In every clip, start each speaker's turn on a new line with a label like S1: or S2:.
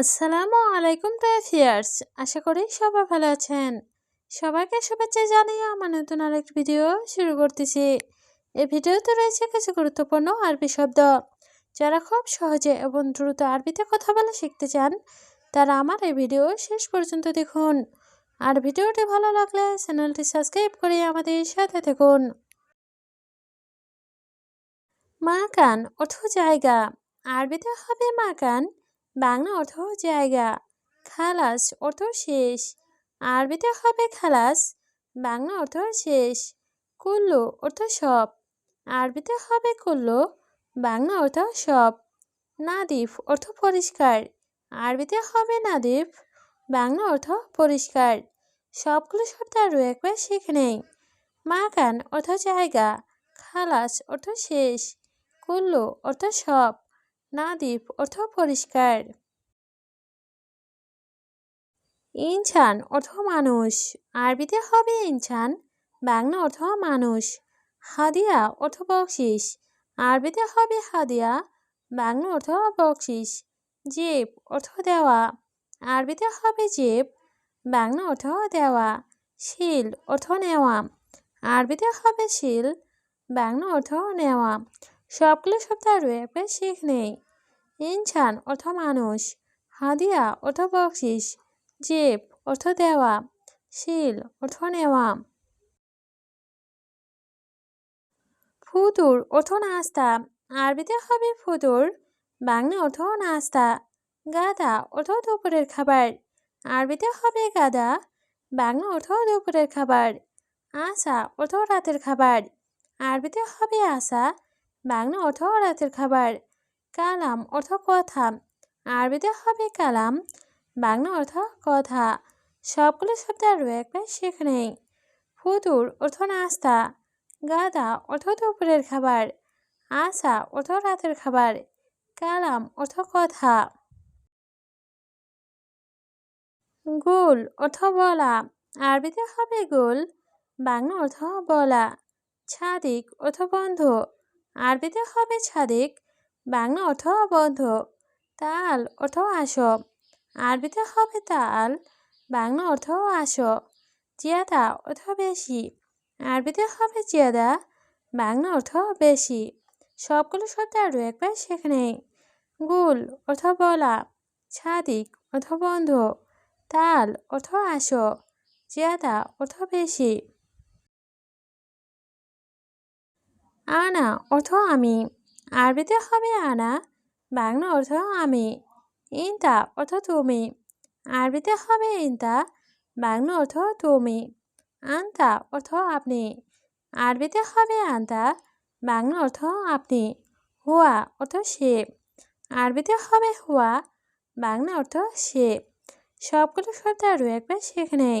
S1: আসসালামু আলাইকুম ফিয়ার্স আশা করি সবাই ভালো আছেন। সবাইকে শুভেচ্ছা জানিয়ে আমার নতুন আরেক ভিডিও শুরু করতেছি। এই ভিডিওতে রয়েছে কিছু গুরুত্বপূর্ণ আরবি শব্দ। যারা খুব সহজে এবং দ্রুত আরবিতে কথা বলা শিখতে চান, তারা আমার এই ভিডিও শেষ পর্যন্ত দেখুন। আর ভিডিওটি ভালো লাগলে চ্যানেলটি সাবস্ক্রাইব করে আমাদের সাথে থাকুন। মা কান অর্থ জায়গা। আরবিতে হবে মা কান বাংলা অর্থ জায়গা। খালাস অর্থ শেষ। আরবিতে হবে খালাস। বাংলা অর্থ শেষ। কুল্লু অর্থ সব। আরবিতে হবে কুল্লু। বাংলা অর্থ সব। নাদিফ অর্থ পরিষ্কার। আরবিতে হবে নাদিফ। বাংলা অর্থ পরিষ্কার। সবগুলো শব্দ আরও একবার শিখে নেই। মাকান অর্থ জায়গা। খালাস অর্থ শেষ। কুল্লু অর্থ সব। নাদিফ অর্থ পরিষ্কার। ইনসান অর্থ মানুষ। আরবিতে হবে ইনসান বাংলা অর্থ মানুষ। হাদিয়া অর্থ বকশিস। আরবিতে হবে হাদিয়া, বাংলা অর্থ বকশিস। জেব অর্থ দেওয়া। আরবিতে হবে জেব, বাংলা অর্থ দেওয়া। শিল অর্থ নেওয়া। আরবিতে হবে শিল, বাংলা অর্থ নেওয়া। সবগুলো শব্দ একবার শিখ নেই। ইনসান অর্থ মানুষ, হাদিয়া অর্থ বকশিস, জেব অর্থ দেওয়া, শিল অর্থ নেওয়া। ফুতুর অর্থ নাস্তা, আরবিতে হবে ফুতুর, বাংলা অর্থ নাস্তা, গাদা অর্থ দুপুরের খাবার, আরবিতে হবে গাদা, বাংলা অর্থ দুপুরের খাবার আসা অর্থ রাতের খাবার, আরবিতে হবে আসা বাংলা অর্থ রাতের খাবার। কালাম অর্থ কথা। আরবিতে হবে কালাম, বাংলা অর্থ কথা। সবগুলো শব্দ আরও একবার শেখে নেই ফুতুর অর্থ নাস্তা, গাদা অর্থ দুপুরের খাবার, আসা অর্থ রাতের খাবার, কালাম অর্থ কথা। গোল অর্থ বলা, আরবিতে হবে গোল, বাংলা অর্থ বলা। ছাদিক অর্থ বন্ধ। আরবিতে হবে ছাদিক। বাংলা অর্থ বন্ধ তাল অর্থ আসব। আরবিতে হবে তাল। বাংলা অর্থ আস জিয়াদা অর্থ বেশি। আরবিতে হবে জিয়াদা বাংলা অর্থ বেশি। সবগুলো শব্দ আরও একবার সেখানে গুল অর্থ বলা। ছাদিক অর্থ বন্ধ। তাল অর্থ আস জিয়াদা অর্থ বেশি। আনা অর্থ আমি। আরবিতে হবে আনা, বাংলা অর্থ আমি। ইনতা অর্থ তুমি। আরবিতে হবে ইনতা, বাংলা অর্থ তুমি। আন্তা অর্থ আপনি। আরবিতে হবে আন্তা, বাংলা অর্থ আপনি। হুয়া অর্থ সে। আরবিতে হবে হুয়া, বাংলা অর্থ সে। সবগুলো শব্দ আরও একবার শেখ নেই।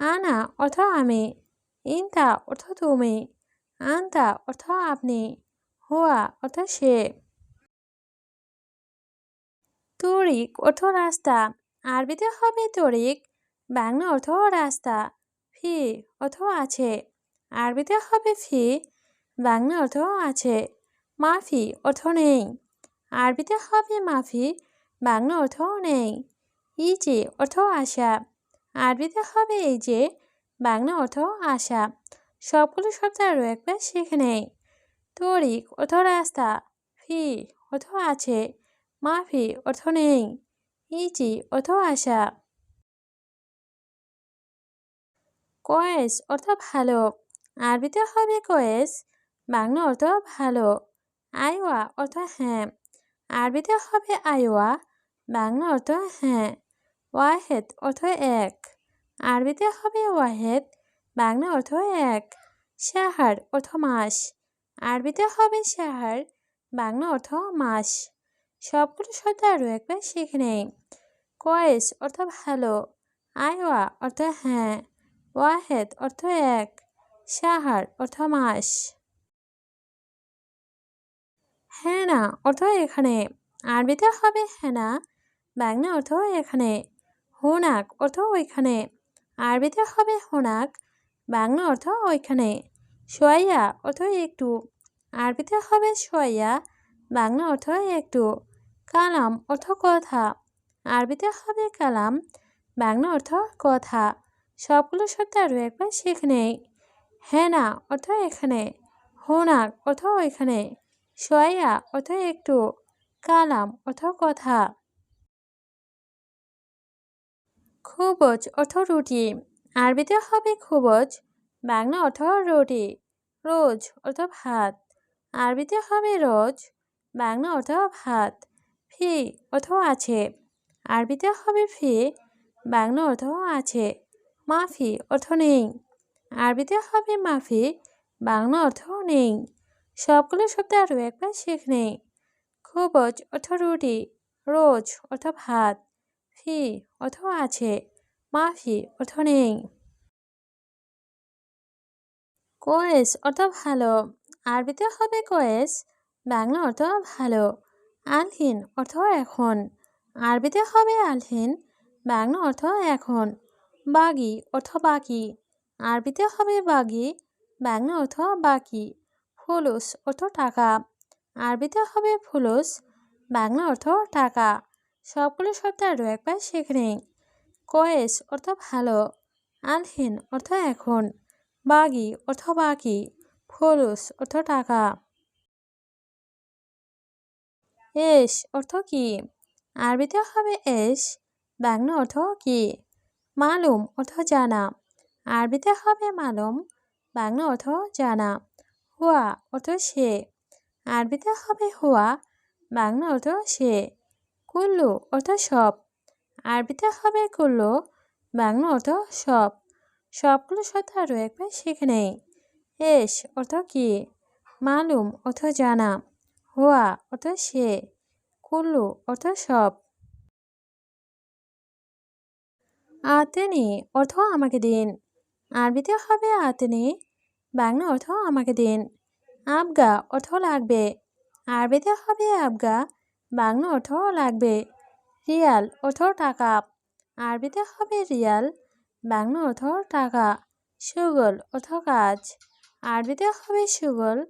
S1: আনা অর্থ আমি। ইনতা অর্থ তুমি। আন্তা অর্থ আপনি, হুয়া অর্থ সে। তরিক অর্থ রাস্তা, আরবিতে হবে তরিক, বাংলা অর্থ রাস্তা, ফি অর্থ আছে, আরবিতে হবে ফি, বাংলা অর্থ আছে, মাফি অর্থ নেই, আরবিতে হবে মাফি, বাংলা অর্থ নেই, ইজে অর্থ আশা, আরবিতে হবে এই যে বাংলা অর্থ আশা সবগুলো শব্দ আরও একবার শিখে নেই। তরিক, অর্থ রাস্তা, ফি, অর্থ আছে, মাফি, অর্থ নেই ইজি অর্থ আশা। কয়েস, অর্থ ভালো, আরবিতে হবে কয়েস, বাংলা অর্থ ভালো, আইওয়া, অর্থ হ্যাঁ আরবিতে হবে আইওয়া, বাংলা অর্থ হ্যাঁ ওয়াহেদ, অর্থ এক, আরবিতে হবে ওয়াহেদ, বাংলা অর্থ এক। শাহার অর্থ মাস। আরবিতে হবে শাহার, বাংলা অর্থ মাস। সবগুলো শব্দ আরও একবার শিখে নেই। কয়েস অর্থ ভালো আয়ওয়া অর্থ হ্যাঁ ওয়াহেদ অর্থ এক সাহার অর্থ মাস। হ্যানা অর্থ এখানে, আরবিতে হবে হ্যানা বাংলা অর্থ এখানে, হোনাক অর্থ ওইখানে, আরবিতে হবে হোনাক বাংলা অর্থ ওইখানে। সোয়াইয়া অর্থ একটু। আরবিতে হবে সোয়াইয়া, বাংলা অর্থ একটু। কালাম অর্থ কথা। আরবিতে হবে কালাম, বাংলা অর্থ কথা। সবগুলো শব্দ আরও একবার শিখে নেই। হেনা অর্থ এখানে। হোনাক অর্থ ওইখানে। সয়া অর্থ একটু। কালাম অর্থ কথা। খুবজ অর্থ রুটি। আরবিতে হবে খুবজ, বাংলা অর্থ রুটি, রোজ অর্থ ভাত। আরবিতে হবে রোজ, বাংলা অর্থ ভাত, ফি অর্থ আছে। আরবিতে হবে ফি, বাংলা অর্থ আছে। মাফি অর্থ নেই। আরবিতে হবে মাফি, বাংলা অর্থ নেই। সবগুলো শব্দ আরও একবার শেখ নেই। খুবজ অর্থ রুটি, রোজ অর্থ ভাত, ফি অর্থ আছে। মাফি অর্থ নেই কোয়েস, অর্থ ভালো। আরবিতে হবে কোয়েস, বাংলা অর্থ ভালো। আলহিন, অর্থ এখন। আরবিতে হবে আলহিন, বাংলা অর্থ এখন। বাগি, অর্থ বাকি। আরবিতে হবে বাগি, বাংলা অর্থ বাকি। ফুলুস, অর্থ টাকা। আরবিতে হবে ফুলুস, বাংলা অর্থ টাকা। সবগুলো শব্দ আরও একবার শিখে নেই। কয়েস অর্থ ভালো আলহিন অর্থ এখন, বাগি অর্থ বাকি, ফুলুস অর্থ টাকা। এস অর্থ কি? আরবিতে হবে এস, বাংলা অর্থ কি? মালুম অর্থ জানা, আরবিতে হবে মালুম, বাংলা অর্থ জানা, হুয়া অর্থ সে, আরবিতে হবে হুয়া, বাংলা অর্থ সে, কুল্লু অর্থ সব। আরবিতে হবে কুল্লু, বাংলা অর্থ সব। সবগুলো শব্দ আরও একবার শিখে নেই। এস অর্থ কি? মালুম অর্থ জানা। হুয়া অর্থ সে। কুল্লু অর্থ সব। আতেনি অর্থ আমাকে দিন। আরবিতে হবে আতেনি, বাংলা অর্থ আমাকে দিন। আবগা অর্থ লাগবে। আরবিতে হবে আবগা, বাংলা অর্থ লাগবে। রিয়াল অর্থ টাকা। আরবিতে হবে রিয়াল, বাংলা অর্থ টাকা। সুগল অর্থ কাজ। আরবিতে হবে সুগল,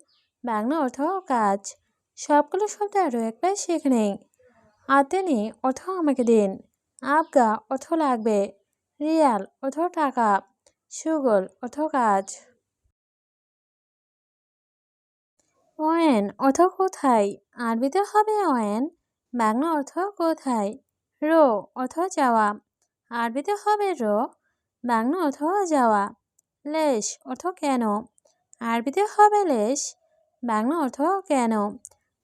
S1: বাংলা অর্থ কাজ। সবগুলো শব্দ আরও একবার শিখে নেই। আতেনি অর্থ আমাকে দিন। আবগা অর্থ লাগবে। রিয়াল অর্থ টাকা। সুগল অর্থ কাজ। অয়েন অর্থ কোথায়? আরবিতে হবে অয়েন, বাংলা অর্থ কোথায়? রো অর্থ যাওয়া আরবিতে হবে রো, বাংলা অর্থ যাওয়া লেশ অর্থ কেন? আরবিতে হবে লেশ, বাংলা অর্থ কেন?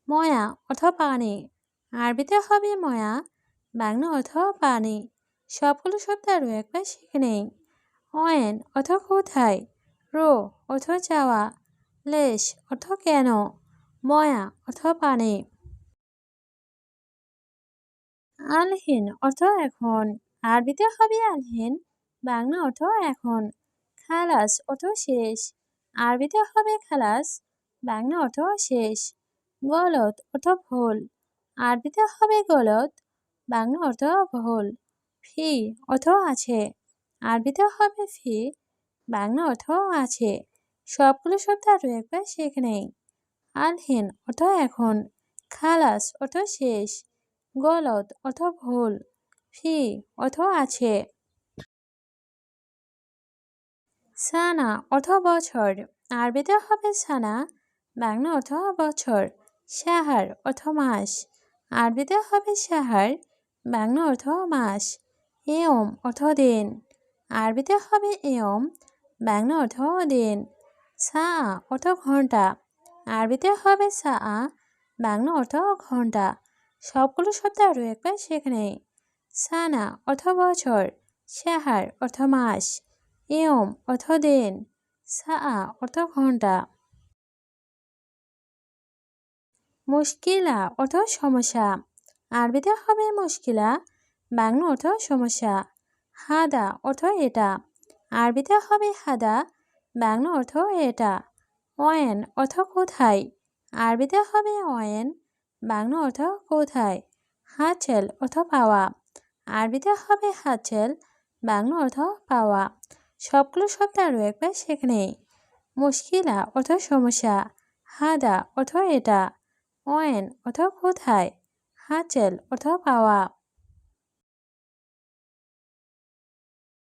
S1: ময়া অর্থ পানি। আরবিতে হবে ময়া, বাংলা অর্থ পানি। সবগুলো শব্দ আরও একবার শিখে নেই। অয়েন অর্থ কোথায়? রো অর্থ যাওয়া। লেশ অর্থ কেন? ময়া অর্থ পানি। আলহীন অর্থ এখন। আরবিতে হবে আলহীন, বাংলা অর্থ এখন। খালাস অর্থ শেষ। আরবিতে হবে খালাস, বাংলা অর্থ শেষ। গলত অর্থ ভুল। আরবিতে হবে গলত বাংলা অর্থ ভুল। ফি অর্থ আছে। আরবিতে হবে ফি, বাংলা অর্থ আছে। সবগুলো শব্দ আরও একবার শেখ নেই। আলহীন অর্থ এখন। খালাস অর্থ শেষ। গলত অর্থ ভুল ফি অর্থ আছে। সানা অর্থ বছর, আরবিতে হবে সানা, বাংলা অর্থ বছর, সাহার অর্থ মাস, আরবিতে হবে সাহার, বাংলা অর্থ মাস এয়ম অর্থ দিন, আরবিতে হবে এয়ম বাংলা অর্থ দিন সা অর্থ ঘণ্টা, আরবিতে হবে সা বাংলা অর্থ ঘণ্টা। সবগুলো শব্দ আরও একবার সেখানে সানা অর্থ বছর সাহার অর্থ মাস এয়ম অর্থ দিন সা অর্থ ঘণ্টা মুশকিলা অর্থ সমস্যা, আরবিতে হবে মুশকিলা, বাংলা অর্থ সমস্যা, হাদা অর্থ এটা, আরবিতে হবে হাদা, বাংলা অর্থ এটা অয়েন অর্থ কোথায়, আরবিতে হবে অয়েন বাংলা অর্থ কোথায়? হাছেল অর্থ পাওয়া। আরবিতে হবে হাছেল বাংলা অর্থ পাওয়া। সবগুলো শব্দ আরও একবার সেখানে। মুশকিলা অর্থ সমস্যা। হাদা অর্থ এটা। ওয়েন অর্থ কোথায়? হাচেল অর্থ পাওয়া।